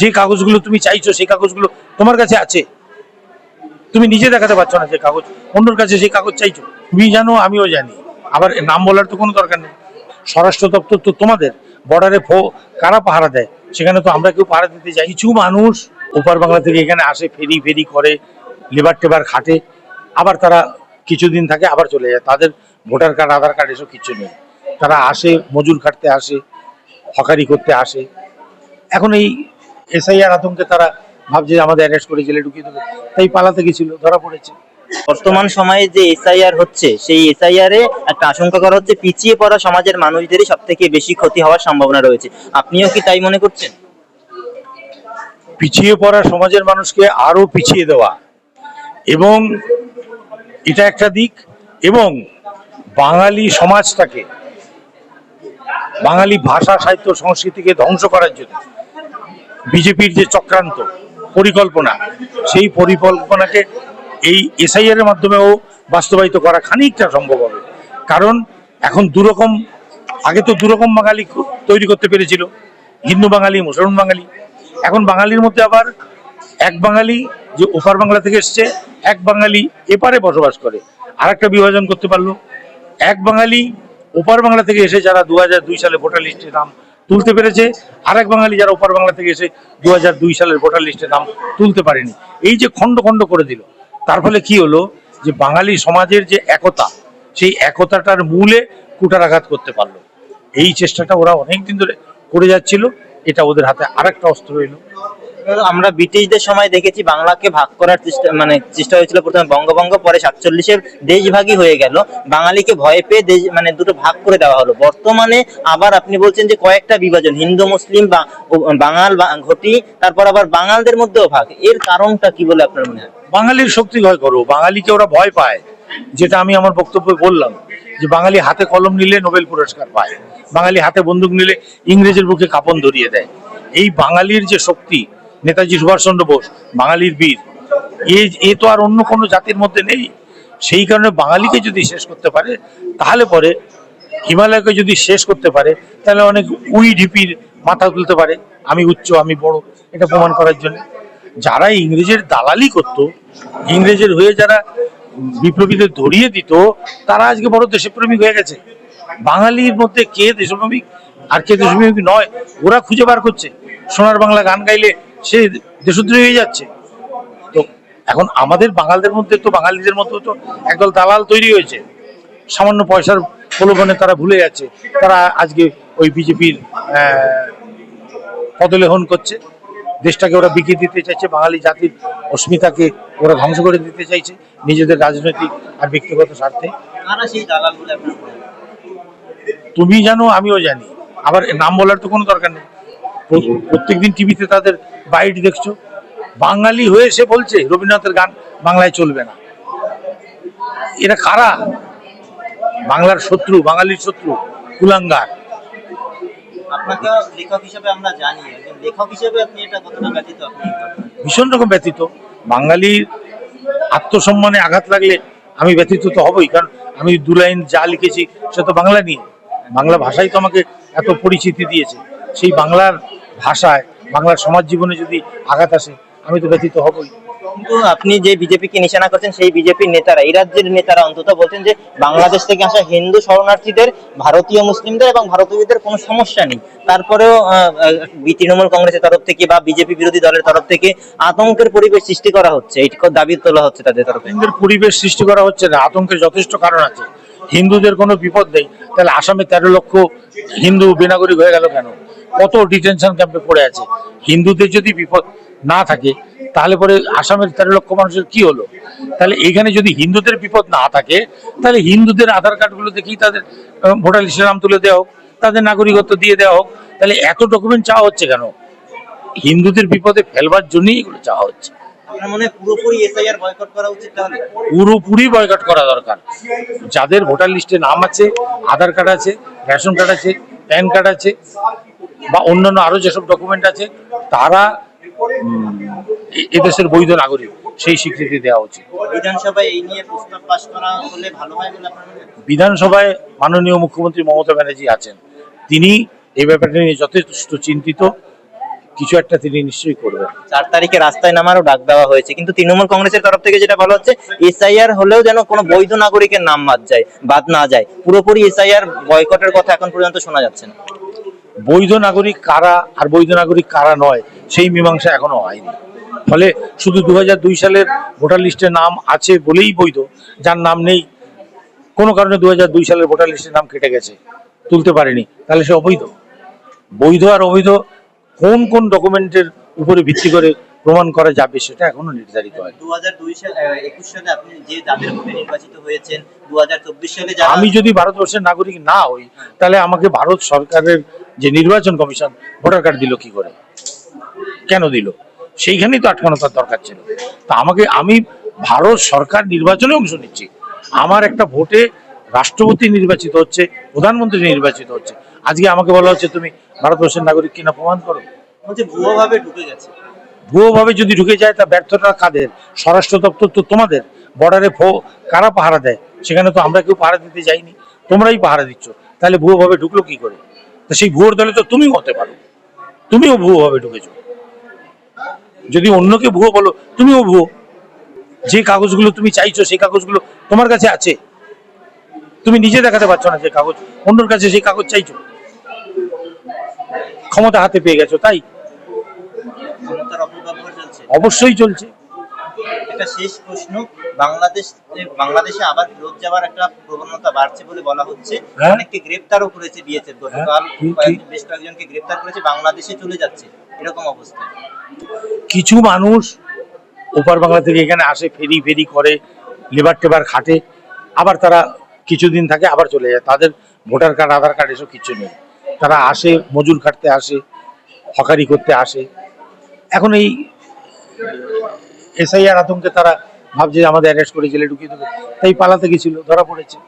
যে কাগজগুলো তুমি চাইছো, সেই কাগজগুলো তোমার কাছে আছে। তুমি নিজে দেখাতে পারছ না যে কাগজ। অন্যর কাছে সেই কাগজ চাইছো, তুমি জানো, আমিও জানি। আবার নাম বলার তো কোনো দরকার নেই। স্বরাষ্ট্র দপ্তর তো তোমাদের। বর্ডারে ফো কারা পাহারা দেয়? সেখানে তো আমরা কেউ পাহারা দিতে যাই। কিছু মানুষ ওপার বাংলা থেকে এখানে আসে, ফেরি ফেরি করে, লেবার টেবার খাটে। আবার তারা কিছুদিন থাকে, আবার চলে যায়। তাদের ভোটার কার্ড, আধার কার্ড এসব কিছু নেই। তারা আসে, মজুর কাটতে আসে, হকারি করতে আসে। এখন এই এসআইআর আতঙ্কে তারা ভাবছে আমাদের অ্যারেস্ট করে জেলে ঢুকিয়ে দেবে। তাই পালাতে গেছিল ধরা পড়েছে। বর্তমান সময়ে যে এসআইআর হচ্ছে সেই এসআইআর এ একটা আশঙ্কা করা হচ্ছে পিছিয়ে পড়া সমাজের মানুষদেরই সব থেকে বেশি ক্ষতি হওয়ার সম্ভাবনা রয়েছে। আপনিও কি তাই মনে করছেন? পিছিয়ে পড়া সমাজের মানুষকে আরও পিছিয়ে দেওয়া এবং এটা একটা দিক এবং বাঙালি সমাজটাকে বাঙালি ভাষা সাহিত্য সংস্কৃতিকে ধ্বংস করার জন্য বিজেপির যে চক্রান্ত পরিকল্পনা, সেই পরিকল্পনাকে এই এসআইআর এর মাধ্যমেও বাস্তবায়িত করা খানিকটা সম্ভব হবে। কারণ এখন দুরকম, আগে তো দুরকম বাঙালি তৈরি করতে পেরেছিল। হিন্দু বাঙালি, মুসলমান বাঙালি। এখন বাঙালির মধ্যে আবার এক বাঙালি যে ওপার বাংলা থেকে এসছে, এক বাঙালি এপারে বসবাস করে। আর একটা বিভাজন করতে পারল। এক বাঙালি ওপার বাংলা থেকে এসে যারা দু সালে ভোটার লিস্টে নাম তুলতে পেরেছে। আর এক বাঙালি যারা ওপার বাংলা থেকে এসে দু সালের ভোটার লিস্টে নাম তুলতে পারেনি। এই যে খণ্ড খণ্ড করে দিল, তার ফলে কি হলো যে বাঙালি সমাজের যে একতা, সেই একতাটার মূলে কুটারাঘাত করতে পারল। এই চেষ্টাটা ওরা অনেকদিন ধরে করে যাচ্ছিল, এটা ওদের হাতে আরেকটা অস্ত্র এলো। আমরা ব্রিটিশদের সময় দেখেছি বাংলাকে ভাগ করার চেষ্টা মানে চেষ্টা হয়েছিল প্রথমে বঙ্গভঙ্গ, পরে সাতচল্লিশে দেশভাগই হয়ে গেল। বাঙালিকে ভয় পেয়ে দেশ মানে দুটো ভাগ করে দেওয়া হলো। বর্তমানে আবার আপনি বলছেন যে কয়েকটা বিভাজন, হিন্দু, মুসলিম বা বাঙাল ঘটি, তারপর আবার বাঙালদের মধ্যেও ভাগ। এর কারণটা কি বলে আপনার মনে হয়? বাঙালির শক্তি ভয় করো, বাঙালিকে ওরা ভয় পায়। যেটা আমি আমার বক্তব্যে বললাম, যে বাঙালি হাতে কলম নিলে নোবেল পুরস্কার পায়। বাঙালি হাতে বন্দুক নিলে ইংরেজের বুকে কাপন ধরিয়ে দেয়। এই বাঙালির যে শক্তি নেতাজি সুভাষচন্দ্র বোস, বাঙালির বীর। এ এ তো আর অন্য কোনো জাতির মধ্যে নেই। সেই কারণে বাঙালিকে যদি শেষ করতে পারে, তাহলে পরে হিমালয়কে যদি শেষ করতে পারে, তাহলে অনেক উই ঢিপির মাথা তুলতে পারে। আমি উচ্চ, আমি বড়, এটা প্রমাণ করার জন্য। যারা ইংরেজের দালালি করত, ইংরেজের হয়ে যারা বিপ্লবীদের ধরিয়ে দিত, তারা আজকে বড় দেশপ্রেমিক হয়ে গেছে। বাঙালির মধ্যে কে দেশপ্রেমিক আর কে দেশপ্রেমিক নয়, ওরা খুঁজে বার করছে। সোনার বাংলা গান গাইলে সে দেশদ্রোহী হয়ে যাচ্ছে। তো এখন আমাদের বাঙালদের মধ্যে তো বাঙালিদের মধ্যে তো একদল দালাল তৈরি হয়েছে। সামান্য পয়সার প্রলোভনে তারা ভুলে যাচ্ছে। তারা আজকে ওই বিজেপির পদলেহন করছে। দেশটাকে ওরা বিকিয়ে দিতে চাইছে বাঙালি জাতির অস্মিতাকে ওরা ধ্বংস করে দিতে চাইছে নিজেদের রাজনৈতিক আর ব্যক্তিগত স্বার্থে? তুমি জানো আমিও জানি। আবার নাম বলার তো কোনো দরকার নেই। প্র- প্রত্যেকদিন টিভিতে তাদের বাইট দেখছ? বাঙালি হয়ে সে বলছে রবীন্দ্রনাথের গান বাংলায় চলবে না। এরা কারা? বাংলার শত্রু বাঙালির শত্রু কুলাঙ্গার। আপনাকে লেখক হিসেবে আমরা জানি লেখক হিসেবে আপনি এটা কতটা ব্যতীত আপনি এই ঘটনায়? ভীষণ রকম ব্যতীত। বাঙালির আত্মসম্মানে আঘাত লাগলে আমি ব্যতীত তো হবই কারণ আমি দু লাইন যা লিখেছি সে তো বাংলা নিয়ে। বাংলা ভাষাই তো আমাকে এত পরিচিতি দিয়েছে। সেই বাংলার ভাষায় বাংলার সমাজ জীবনে যদি আঘাত আসে আমি তো ব্যথিত হবই। কিন্তু আপনি যে বিজেপিকে নিশানা করছেন সেই বিজেপির নেতারা এই রাজ্যের নেতারা অন্তত বলছেন যে বাংলাদেশ থেকে আসা হিন্দু শরণার্থীদের ভারতীয় মুসলিমদের এবং ভারতীয়দের কোনো সমস্যা নেই। তারপরেও তৃণমূল কংগ্রেসের তরফ থেকে বা বিজেপি বিরোধী দলের তরফ থেকে আতঙ্কের পরিবেশ সৃষ্টি করা হচ্ছে। এই দাবি তোলা হচ্ছে তাদের তরফে। আতঙ্কের পরিবেশ সৃষ্টি করা হচ্ছে না। আতঙ্কের যথেষ্ট কারণ আছে। হিন্দুদের কোনো বিপদ নেই। তাহলে আসামে তেরো লক্ষ হিন্দু বেনাগরিক হয়ে গেল কেন? কত ডিটেনশন ক্যাম্পে পড়ে আছে? হিন্দুদের যদি বিপদ না থাকে তাহলে পরে আসামের তেরো লক্ষ মানুষের কি হলো? তাহলে এখানে যদি হিন্দুদের বিপদ না থাকে তাহলে হিন্দুদের আধার কার্ডগুলো দেখেই তাদের ভোটার লিস্টের নাম তুলে দেওয়া হোক তাদের নাগরিকত্ব দিয়ে দেওয়া হোক তাহলে এত ডকুমেন্ট চাওয়া হচ্ছে কেন? হিন্দুদের বিপদে ফেলবার জন্যই এগুলো চাওয়া হচ্ছে। আপনার পুরোপুরি এসআইআর বয়কট করা পুরোপুরি বয়কট করা দরকার। যাদের ভোটার লিস্টে নাম আছে আধার কার্ড আছে রেশন কার্ড আছে প্যান কার্ড আছে বা অন্যান্য আরও যেসব ডকুমেন্ট আছে তারা এদেশের বৈধ নাগরিক সেই স্বীকৃতি দেওয়া উচিত। বিধানসভায় এই নিয়ে প্রস্তাব পাশ করা হলে ভালো হয় বলে আপনার বিধানসভায় মাননীয় মুখ্যমন্ত্রী মমতা ব্যানার্জি আছেন। তিনি এই ব্যাপারটা নিয়ে যথেষ্ট চিন্তিত। কিছু একটা তিনি নিশ্চয়ই করবেন। চার তারিখে রাস্তায় নামারও ডাক দেওয়া হয়েছে। কিন্তু তৃণমূল কংগ্রেসের তরফ থেকে যেটা বলা হচ্ছে এসআইআর হলেও যেন কোনো বৈধ নাগরিকের নাম বাদ যায় বাদ না যায়। পুরোপুরি এসআইআর বয়কটের কথা এখন পর্যন্ত শোনা যাচ্ছে না। বৈধ নাগরিক কারা আর বৈধ নাগরিক কারা নয় সেই মীমাংসা এখনও হয়নি। ফলে শুধু দু দুই সালের ভোটার লিস্টে নাম আছে বলেই বৈধ যার নাম নেই। কোনো কারণে দু দুই সালের ভোটার লিস্টের নাম কেটে গেছে তুলতে পারেনি। তাহলে সে অবৈধ। বৈধ আর অবৈধ কোন কোন ডকুমেন্টের উপরে ভিত্তি করে প্রমাণ করা যাবে সেটা এখনও নির্ধারিত হয় সালে আপনি যে নির্বাচিত হয়েছেন দু সালে আমি যদি ভারতবর্ষের নাগরিক না হই তাহলে আমাকে ভারত সরকারের যে নির্বাচন কমিশন ভোটার কার্ড দিল কি করে? কেন দিল? সেইখানেই তো আটকানো তার দরকার ছিল। তা আমাকে আমি ভারত সরকার নির্বাচনে অংশ নিচ্ছি। আমার একটা ভোটে রাষ্ট্রপতি নির্বাচিত হচ্ছে প্রধানমন্ত্রী নির্বাচিত হচ্ছে। আজকে আমাকে বলা হচ্ছে তুমি ভারতবর্ষের নাগরিক কিনা প্রমাণ করো? বলছে ভুয়ো ঢুকে গেছে। ভুয়োভাবে যদি ঢুকে যায় তা ব্যর্থটা কাদের? স্বরাষ্ট্র দপ্তর তো তোমাদের। বর্ডারে ফো কারা পাহারা দেয়? সেখানে তো আমরা কেউ পাহারা দিতে যাইনি। তোমরাই পাহারা দিচ্ছ। তাহলে ভুয়োভাবে ঢুকলো কি করে? তা সেই ভুয়োর দলে তো তুমিও হতে পারো। তুমিও ভুয়ো ভুয়োভাবে ঢুকেছো। যদি অন্যকে ভুয়ো বলো তুমিও ভুয়ো। যে কাগজগুলো তুমি চাইছো সেই কাগজগুলো তোমার কাছে আছে। তুমি নিজে দেখাতে পারছ না যে কাগজ অন্যর কাছে সেই কাগজ চাইছো। ক্ষমতা হাতে পেয়ে গেছো তাই? অবশ্যই চলছে। এটা শেষ প্রশ্ন। বাংলাদেশ বাংলাদেশে আবার ফেরত যাওয়ার একটা প্রবণতা বাড়ছে বলে বলা হচ্ছে। হ্যাঁ। অনেককে গ্রেপ্তারও করেছে বিএসএফ গতকাল হ্যাঁ, বেশ কয়েকজনকে গ্রেপ্তার করেছে বাংলাদেশে চলে যাচ্ছে। এরকম অবস্থা। কিছু মানুষ ওপার বাংলা থেকে এখানে আসে ফেরি ফেরি করে লেবার টেবার খাটে আবার তারা কিছুদিন থাকে আবার চলে যায়। তাদের ভোটার কার্ড আধার কার্ড এসব কিছু নেই। তারা আসে মজুর খাটতে আসে হকারি করতে আসে। এখন এই এসআইআর আতঙ্কে তারা ভাবছে আমাদের অ্যারেস্ট করে জেলে ঢুকিয়ে দেবে তাই পালাতে গেছিল ধরা পড়েছে।